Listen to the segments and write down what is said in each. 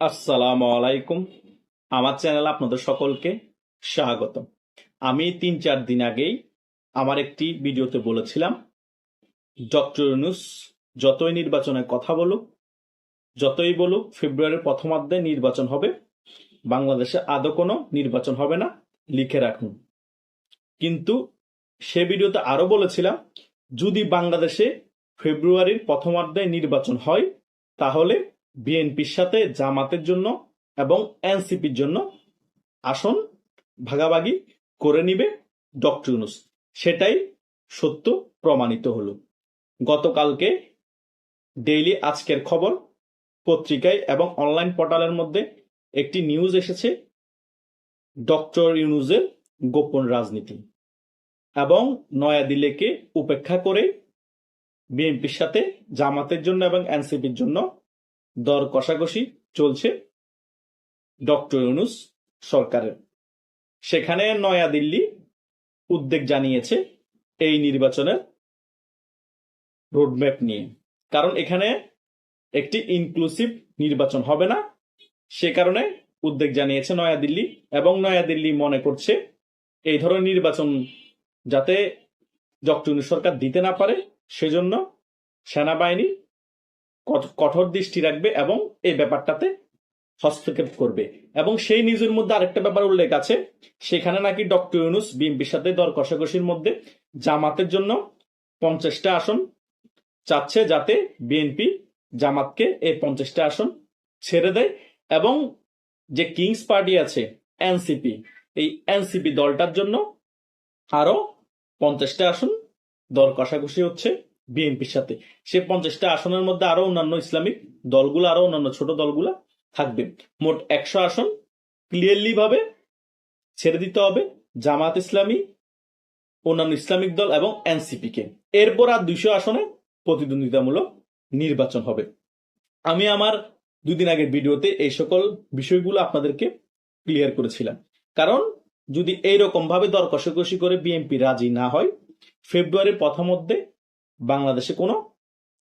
আসসালামু আলাইকুম। আমার চ্যানেল আপনাদের সকলকে স্বাগত আমি তিন চার দিন আগেই আমার একটি ভিডিওতে বলেছিলাম, ডক্টর ইউনুস যতই নির্বাচনের কথা বলুক, যতই বলুক, ফেব্রুয়ারির প্রথমার্ধে নির্বাচন হবে, বাংলাদেশে আদৌ কোনো নির্বাচন হবে না, লিখে রাখুন। কিন্তু সে ভিডিওতে আরও বলেছিলাম, যদি বাংলাদেশে ফেব্রুয়ারির প্রথমার্ধে নির্বাচন হয়, তাহলে বিএনপির সাথে জামাতের জন্য এবং এনসিপির জন্য আসন ভাগাভাগি করে নিবে ডক্টর ইউনুস। সেটাই সত্য প্রমাণিত হলো। গতকালকে ডেইলি আজকের খবর পত্রিকায় এবং অনলাইন পোর্টালের মধ্যে একটি নিউজ এসেছে ডক্টর ইউনুসের গোপন রাজনীতি এবং নয়াদিল্লিকে উপেক্ষা করে বিএনপির সাথে জামাতের জন্য এবং এনসিপির জন্য দর কষাকষি চলছে। ডক্টর ইউনুস সরকারের। সেখানে নয়াদিল্লি উদ্বেগ জানিয়েছে এই নির্বাচনের রোডম্যাপ নিয়ে। কারণ এখানে একটি ইনক্লুসিভ নির্বাচন হবে না। সে কারণে উদ্বেগ জানিয়েছে নয়াদিল্লি এবং নয়াদিল্লি মনে করছে এই ধরনের নির্বাচন যাতে ডক্টর সরকার দিতে না পারে, সেজন্য সেনাবাহিনী কঠ- কঠোর দৃষ্টি রাখবে এবং এই ব্যাপারটাতে হস্তক্ষেপ করবে। এবং সেই নিউজের মধ্যে আরেকটা ব্যাপার উল্লেখ আছে, সেখানে নাকি ডক্টর ইউনুস বিএনপির সাথে দর কষাকষির মধ্যে জামাতের জন্য পঞ্চাশটা আসন চাচ্ছে যাতে বিএনপি জামাতকে এই পঞ্চাশটা আসন ছেড়ে দেয় এবং যে কিংস পার্টি আছে, এনসিপি, এই এনসিপি দলটার জন্য আরও পঞ্চাশটা আসন দর কষাকষি হচ্ছে। বিএনপির সাথে। সে পঞ্চাশটা আসনের মধ্যে আরও অন্যান্য ইসলামিক দলগুলো, আরও অন্যান্য ছোট দলগুলো থাকবে। মোট একশো আসন ক্লিয়ারলি ভাবে ছেড়ে দিতে হবে জামাত ইসলামী, অন্যান্য ইসলামিক দল এবং এনসিপি কে। এরপর আর দুইশো আসনে প্রতিদ্বন্দ্বিতামূলক নির্বাচন হবে। আমি আমার দুদিন আগের ভিডিওতে এই সকল বিষয়গুলো আপনাদেরকে ক্লিয়ার করেছিলাম। কারণ যদি এইরকম ভাবে দর কষাকষি করে বিএনপি রাজি না হয়, ফেব্রুয়ারির প্রথমধ্যে বাংলাদেশে কোনো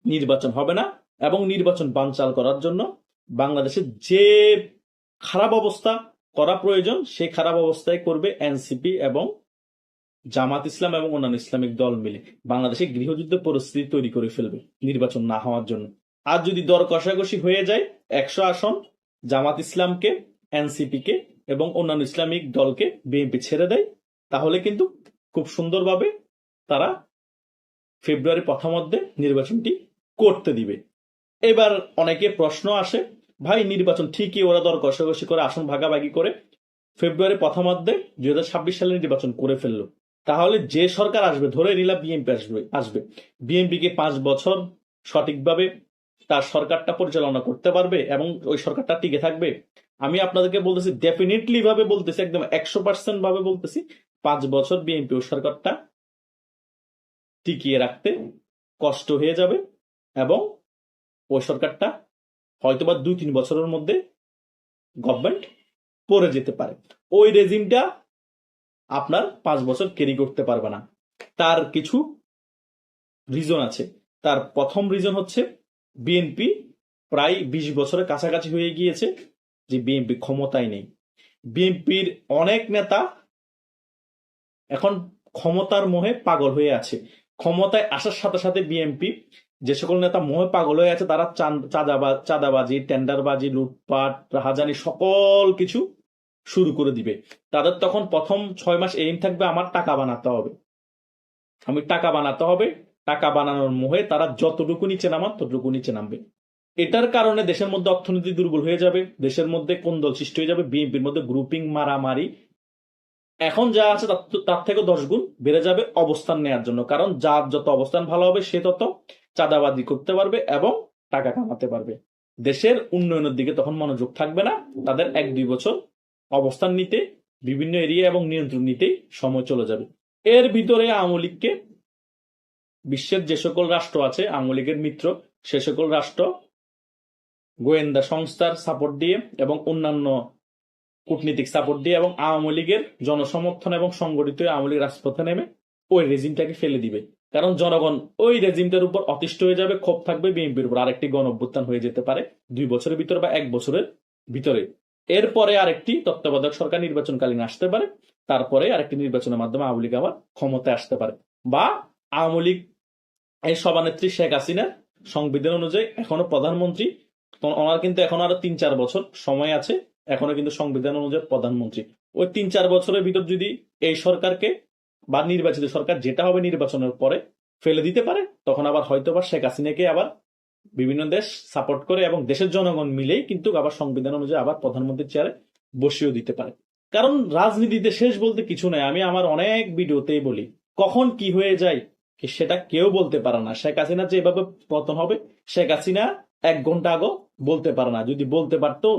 নির্বাচন হবে না এবং নির্বাচন বানচাল করার জন্য বাংলাদেশে যে খারাপ অবস্থা করা প্রয়োজন সেই খারাপ অবস্থায় করবে এনসিপি এবং জামাত ইসলাম এবং অন্যান্য ইসলামিক দল মিলে। বাংলাদেশে গৃহযুদ্ধ পরিস্থিতি তৈরি করে ফেলবে নির্বাচন না হওয়ার জন্য। আর যদি দর কষাকষি হয়ে যায়, একশো আসন জামাত ইসলামকে এনসিপি কে এবং অন্যান্য ইসলামিক দলকে বিএনপি ছেড়ে দেয়, তাহলে কিন্তু খুব সুন্দরভাবে তারা ফেব্রুয়ারি প্রথমার্ধে নির্বাচনটি করতে দিবে। এবার অনেকে প্রশ্ন আসে, ভাই, নির্বাচন ঠিকই ওরা দর কষাকষি করে, আসন ভাগাভাগি করে ফেব্রুয়ারি প্রথমার্ধে দুই হাজার ছাব্বিশ সালে নির্বাচন করে ফেলল। তাহলে যে সরকার আসবে, ধরে নিলাম বিএনপি আসবে আসবে। বিএনপি কে পাঁচ বছর সঠিকভাবে তার সরকারটা পরিচালনা করতে পারবে এবং ওই সরকারটা টিকে থাকবে? আমি আপনাদেরকে বলতেছি ডেফিনেটলি ভাবে বলতেছি, একদম একশো পার্সেন্ট ভাবে বলতেছি, পাঁচ বছর বিএনপি ও সরকারটা টিকিয়ে রাখতে কষ্ট হয়ে যাবে এবং ওই সরকারটা হয়তোবা দুই তিন বছরের মধ্যে গভর্নমেন্ট পড়ে যেতে পারে। ওই রেজিমটা আপনার পাঁচ বছর ক্যারি করতে পারবে না। তার কিছু রিজন আছে। তার প্রথম রিজন হচ্ছে বিএনপি প্রায় বিশ বছরের কাছাকাছি হয়ে গিয়েছে যে বিএনপি ক্ষমতায় নেই। বিএনপির অনেক নেতা এখন ক্ষমতার মোহে পাগল হয়ে আছে। ক্ষমতায় আসার সাথে সাথে বিএনপি যে সকল নেতা মোহে পাগল হয়ে আছে, তারা চাঁদাবাজি, টেন্ডারবাজি, লুটপাট, রাহাজানি, সকল কিছু শুরু করে দিবে। তাদের তখন প্রথম ছয় মাস এইম থাকবে, আমার টাকা বানাতে হবে। আমি টাকা বানাতে হবে, টাকা বানানোর মোহে তারা যতটুকু নিচে নামার, ততটুকু নিচে নামবে। এটার কারণে দেশের মধ্যে অর্থনীতি দুর্বল হয়ে যাবে, দেশের মধ্যে কোন্দল সৃষ্টি হয়ে যাবে বিএনপির মধ্যে গ্রুপিং মারামারি এখন যা আছে তার থেকে দশ গুণ বেড়ে যাবে অবস্থান নেওয়ার জন্য। কারণ যার যত অবস্থান ভালো হবে, সে তত চাঁদাবাদি করতে পারবে এবং টাকা কামাতে পারবে। দেশের উন্নয়নের দিকে তখন মনোযোগ থাকবে না। তাদের এক দুই বছর অবস্থান নিতে, বিভিন্ন এরিয়া এবং নিয়ন্ত্রণ নিতেই সময় চলে যাবে। এর ভিতরে আওয়ামী লীগকে বিশ্বের যে সকল রাষ্ট্র আছে, আওয়ামী লীগের মিত্র, সে সকল রাষ্ট্র গোয়েন্দা সংস্থার সাপোর্ট দিয়ে এবং অন্যান্য কূটনীতিক সাপোর্ট দিয়ে এবং আওয়ামী লীগের জনসমর্থন এবং সংগঠিত আওয়ামী লীগ রাজপথে নেমে ওই রেজিমটাকে ফেলে দিবে। কারণ জনগণ ওই রেজিমটার উপর অতিষ্ঠ হয়ে যাবে, ক্ষোভ থাকবে, বিএনপির উপর আরেকটি গণ অভ্যুত্থান হয়ে যেতে পারে দুই বছরের ভিতরে বা এক বছরের ভিতরে। এরপরে আরেকটি তত্ত্বাবধায়ক সরকার নির্বাচনকালীন আসতে পারে, তারপরে আরেকটি নির্বাচনের মাধ্যমে আওয়ামী লীগ আবার ক্ষমতায় আসতে পারে। বা আওয়ামী লীগ এই সভানেত্রী শেখ হাসিনার সংবিধান অনুযায়ী এখনও প্রধানমন্ত্রী ওনার কিন্তু এখন আরও তিন চার বছর সময় আছে এখনও কিন্তু সংবিধান অনুযায়ী প্রধানমন্ত্রী। ওই তিন চার বছরের ভিতর যদি এই সরকারকে বা নির্বাচিত সরকার যেটা হবে নির্বাচনের পরে ফেলে দিতে পারে, তখন আবার হয়তো বা শেখ হাসিনাকে আবার বিভিন্ন দেশ সাপোর্ট করে এবং দেশের জনগণ মিলেই কিন্তু আবার সংবিধান অনুযায়ী আবার প্রধানমন্ত্রীর চেয়ারে বসিয়েও দিতে পারে। কারণ রাজনীতিতে শেষ বলতে কিছু নাই। আমি আমার অনেক ভিডিওতেই বলি, কখন কি হয়ে যায় সেটা কেউ বলতে পারে না। শেখ হাসিনা যে এভাবে পতন হবে, শেখ হাসিনা এক ঘণ্টা আগে বলতে পারে না। যদি বলতে পারতো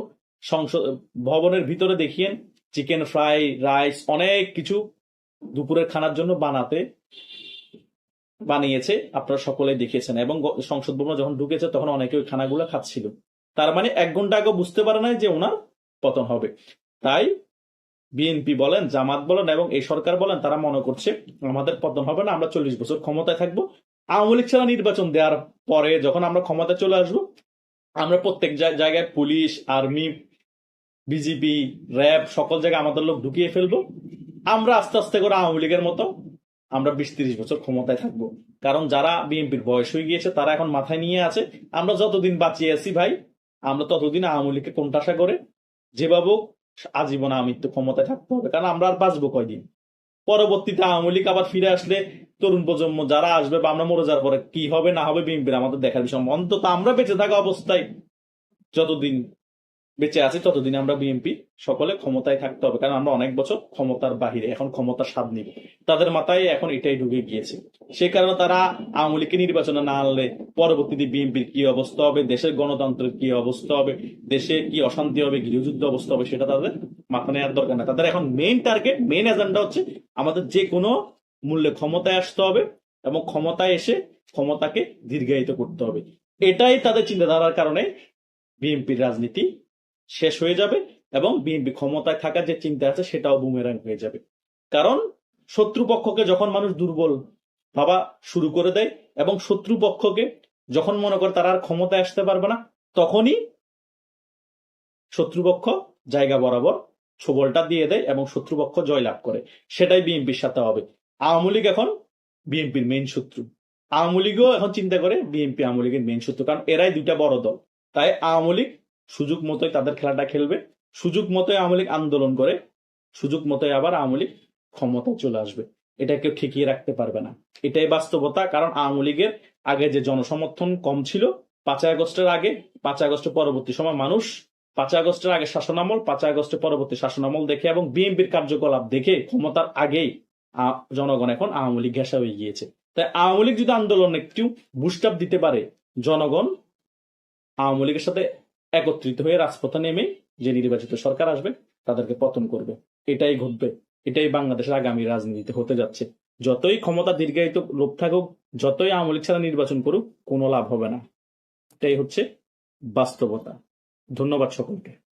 সংসদ, ভবনের ভিতরে দেখিয়েন, চিকেন ফ্রাই, রাইস, অনেক কিছু দুপুরের খানার জন্য বানাতে, বানিয়েছে, আপনারা সকলে দেখিয়েছেন। এবং সংসদ ভবন যখন ঢুকেছে, তখন অনেকে ওই খানাগুলো খাচ্ছিল। তার মানে এক ঘণ্টা আগে বুঝতে পারে নাই যে ওনার পতন হবে। তাই বিএনপি বলেন, জামাত বলেন এবং এই সরকার বলেন, তারা মনে করছে আমাদের পতন হবে না, আমরা চল্লিশ বছর ক্ষমতায় থাকব। আওয়ামী লীগ ছাড়া নির্বাচন দেওয়ার পরে যখন আমরা ক্ষমতায় চলে আসব, আমরা প্রত্যেক জায়- জায়গায় পুলিশ, আর্মি বিজেপি র্যাব সকল জায়গায় আমাদের লোক ঢুকিয়ে ফেলব। আমরা আস্তে আস্তে করে আওয়ামী লীগের মতো আমরা বিশ তিরিশ বছর ক্ষমতায় থাকব। কারণ যারা বিএনপির বয়স হয়ে গিয়েছে, তারা এখন মাথায় নিয়ে আছে, আমরা যতদিন বাঁচিয়ে আছি ভাই, আমরা ততদিন আওয়ামী লীগকে কোনটাশা করে যেভাবে আজীবন আমৃত্যু ক্ষমতায় থাকতে হবে। কারণ আমরা আর বাঁচবো কয়দিন? পরবর্তীতে আওয়ামী লীগ আবার ফিরে আসলে তরুণ প্রজন্ম যারা আসবে বা আমরা মরে যাওয়ার পরে কি হবে না হবে বিএনপির আমাদের দেখার বিষয় অন্তত আমরা বেঁচে থাকা অবস্থায় যতদিন বেঁচে আছি, ততদিন আমরা বিএনপি সকলে ক্ষমতায় থাকতে হবে, কারণ আমরা অনেক বছর ক্ষমতার বাহিরে, এখন ক্ষমতার স্বাদ নিব। তাদের মাথায় এখন এটাই ঢুকে গিয়েছে। সে কারণে তারা আওয়ামী লীগকে নির্বাচনে না আনলে পরবর্তীতে বিএনপির কি অবস্থা হবে, দেশের গণতন্ত্রের কি অবস্থা হবে, দেশে কি অশান্তি হবে, গৃহযুদ্ধ অবস্থা হবে, সেটা তাদের মাথা নেওয়ার দরকার না তাদের এখন মেইন টার্গেট মেইন এজেন্ডা হচ্ছে আমাদের যে কোনো মূল্যে ক্ষমতায় আসতে হবে এবং ক্ষমতায় এসে ক্ষমতাকে দীর্ঘায়িত করতে হবে। এটাই তাদের চিন্তাধারার কারণে বিএনপির রাজনীতি শেষ হয়ে যাবে এবং বিএনপি ক্ষমতায় থাকার যে চিন্তা আছে সেটাও বুমেরাং হয়ে যাবে। কারণ শত্রুপক্ষকে যখন মানুষ দুর্বল ভাবা শুরু করে দেয় এবং শত্রুপক্ষকে যখন মনে করে তারা আর ক্ষমতায় আসতে পারবে না, তখনই শত্রুপক্ষ জায়গা বরাবর ছোবলটা দিয়ে দেয় এবং শত্রুপক্ষ জয়লাভ করে। সেটাই বিএনপির সাথে হবে। আওয়ামী লীগ এখন বিএনপির মেইন শত্রু। আওয়ামী লীগও এখন চিন্তা করে বিএনপি আওয়ামী লীগের মেইন শত্রু। কারণ এরাই দুইটা বড় দল। তাই আওয়ামী লীগ সুযোগ মতোই তাদের খেলাটা খেলবে, সুযোগ মতোই আওয়ামী লীগ আন্দোলন করে, সুযোগ মতোই আবার আওয়ামী লীগ ক্ষমতায় চলে আসবে। এটা কেউ ঠেকিয়ে রাখতে পারবে না। এটাই বাস্তবতা, কারণ আওয়ামী লীগের আগে যে জনসমর্থন কম ছিল, পাঁচই আগস্টের আগে, পাঁচই আগস্টের পরবর্তী সময় মানুষ, পাঁচই আগস্টের আগে শাসনামল, পাঁচই আগস্টের পরবর্তী শাসনামল দেখে এবং বিএনপির কার্যকলাপ দেখে ক্ষমতার আগেই জনগণ এখন আওয়ামী লীগ ঘেঁষা হয়ে গিয়েছে। তাই আওয়ামী লীগ যদি আন্দোলন একটু বুস্টাপ দিতে পারে, জনগণ আওয়ামী লীগের সাথে একত্রিত হয়ে রাজপথে নেমে যে নির্বাচিত সরকার আসবে, তাদেরকে পতন করবে। এটাই ঘটবে। এটাই বাংলাদেশের আগামী রাজনীতিতে হতে যাচ্ছে। যতই ক্ষমতা দীর্ঘায়িত লোক থাকুক, যতই আওয়ামী ছাড়া নির্বাচন করুক, কোনো লাভ হবে না। এটাই হচ্ছে বাস্তবতা। ধন্যবাদ সকলকে।